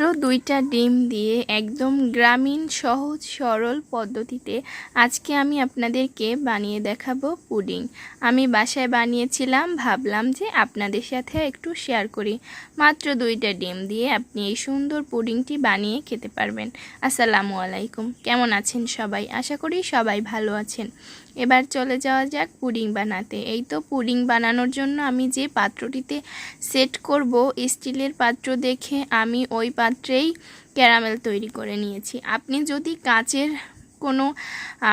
দুইটা ডিম দিয়ে একদম গ্রামীণ, সহজ, সরল পদ্ধতিতে আজকে আমি আপনাদেরকে বানিয়ে দেখাবো পুডিং। আমি বাসায় বানিয়েছিলাম, ভাবলাম যে আপনাদের সাথে একটু শেয়ার করি। মাত্র দুইটা ডিম দিয়ে আপনি এই সুন্দর পুডিংটি বানিয়ে খেতে পারবেন। আসসালামু আলাইকুম। কেমন আছেন সবাই? আশা করি সবাই ভালো আছেন। এবার চলে যাওয়া যাক পুডিং বানাতে। এই তো পুডিং বানানোর জন্য আমি যে পাত্রটিতে সেট করব, স্টিলের পাত্র দেখে আমি ওই পাত্রেই ক্যারামেল তৈরি করে নিয়েছি। আপনি যদি কাচের কোনো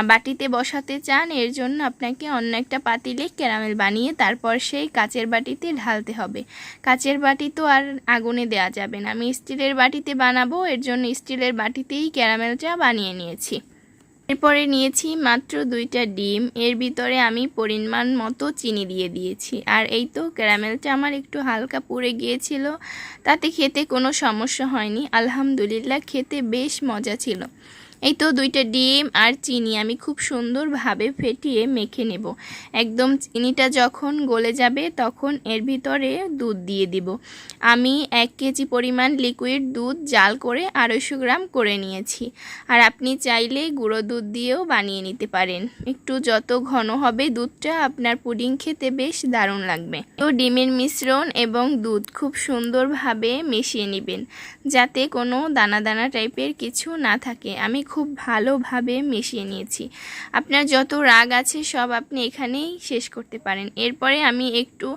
বাটিতে বসাতে চান, এর জন্য আপনাকে অন্য একটা পাতিলে ক্যারামেল বানিয়ে তারপর সেই কাচের বাটিতে ঢালতে হবে। কাচের বাটি তো আর আগুনে দেওয়া যাবে না। আমি স্টিলের বাটিতে বানাবো, এর জন্য স্টিলের বাটিতেই ক্যারামেলটা বানিয়ে নিয়েছি। এরপরে নিয়েছি মাত্র দুইটা ডিম। এর ভিতরে আমি পরিমাণ মতো চিনি দিয়ে দিয়েছি। আর এই তো ক্যারামেলটা আমার একটু হালকা পুড়ে গিয়েছিল, তাতে খেতে কোনো সমস্যা হয়নি। আলহামদুলিল্লাহ, খেতে বেশ মজা ছিল। এই তো দুইটা ডিম আর চিনি আমি খুব সুন্দরভাবে ফেটিয়ে মেখে নেব। একদম চিনিটা যখন গলে যাবে তখন এর ভিতরে দুধ দিয়ে দিব। আমি এক কেজি পরিমাণ লিকুইড দুধ জাল করে আড়াইশো গ্রাম করে নিয়েছি। আর আপনি চাইলে গুঁড়ো দুধ দিয়েও বানিয়ে নিতে পারেন। একটু যত ঘন হবে দুধটা আপনার পুডিং খেতে বেশ দারুণ লাগবে। তো ডিমের মিশ্রণ এবং দুধ খুব সুন্দরভাবে মিশিয়ে নেবেন। যাতে কোনো দানা দানা টাইপের কিছু না থাকে। আমি খুব ভালোভাবে মিশিয়ে নিয়েছি। আপনার যত রাগ আছে সব আপনি এখানেই শেষ করতে পারেন। এরপরে আমি একটু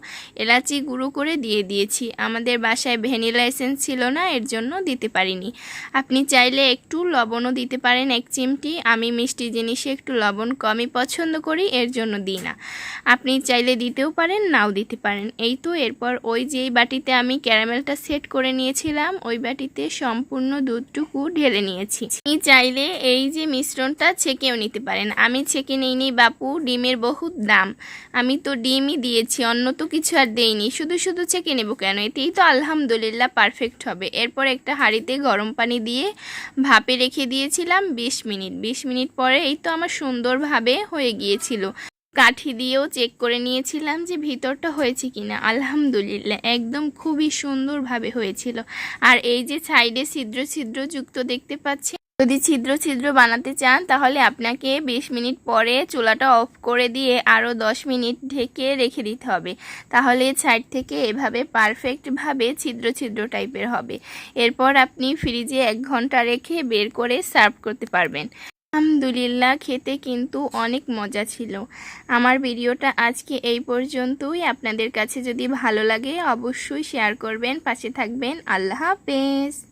এলাচি গুঁড়ো করে দিয়ে দিয়েছি। আমাদের বাসায় ভ্যানিলা এসেন্স ছিল না, এর জন্য দিতে পারিনি। আপনি চাইলে একটু লবণও দিতে পারেন, এক চিমটি। আমি মিষ্টি জিনিসে একটু লবণ কমই পছন্দ করি, এর জন্য দিই না। আপনি চাইলে দিতেও পারেন, নাও দিতে পারেন। এই তো এরপর ওই যেই বাটিতে আমি ক্যারামেলটা সেট করে নিয়েছিলাম, ওই বাটিতে সম্পূর্ণ দুধটুকু ঢেলে নিয়েছি। আপনি চাইলে এই যে মিশ্রণটা ছেঁকেও নিতে পারেন। আমি ছেঁকে নিইনি বাপু, ডিমের বহুত দাম। আমি তো ডিমই দিয়েছি, অন্য তো কিছু আর দেইনি। শুধু শুধু ছেঁকে নেব কেন? এতেই তো আলহামদুলিল্লাহ পারফেক্ট হবে। এরপর একটা হাঁড়িতে গরম পানি দিয়ে ভাপে রেখে দিয়েছিলাম বিশ মিনিট। বিশ মিনিট পরে এই তো আমার সুন্দরভাবে হয়ে গিয়েছিল। কাঠি দিয়েও চেক করে নিয়েছিলাম যে ভিতরটা হয়েছে কিনা। আলহামদুলিল্লাহ, একদম খুবই সুন্দরভাবে হয়েছিল। আর এই যে সাইডে ছিদ্র ছিদ্র যুক্ত দেখতে পাচ্ছি যদি ছিদ্র ছিদ্র বানাতে চান, তাহলে আপনাকে বিশ মিনিট পরে চুলাটা অফ করে দিয়ে আরও দশ মিনিট ঢেকে রেখে দিতে হবে। তাহলে সাইড থেকে এভাবে পারফেক্টভাবে ছিদ্র ছিদ্র টাইপের হবে। এরপর আপনি ফ্রিজে এক ঘণ্টা রেখে বের করে সার্ভ করতে পারবেন। আলহামদুলিল্লাহ, খেতে কিন্তু অনেক মজা ছিল। আমার ভিডিওটা আজকে এই পর্যন্তই। আপনাদের কাছে যদি ভালো লাগে, অবশ্যই শেয়ার করবেন। পাশে থাকবেন। আল্লাহ হাফেজ।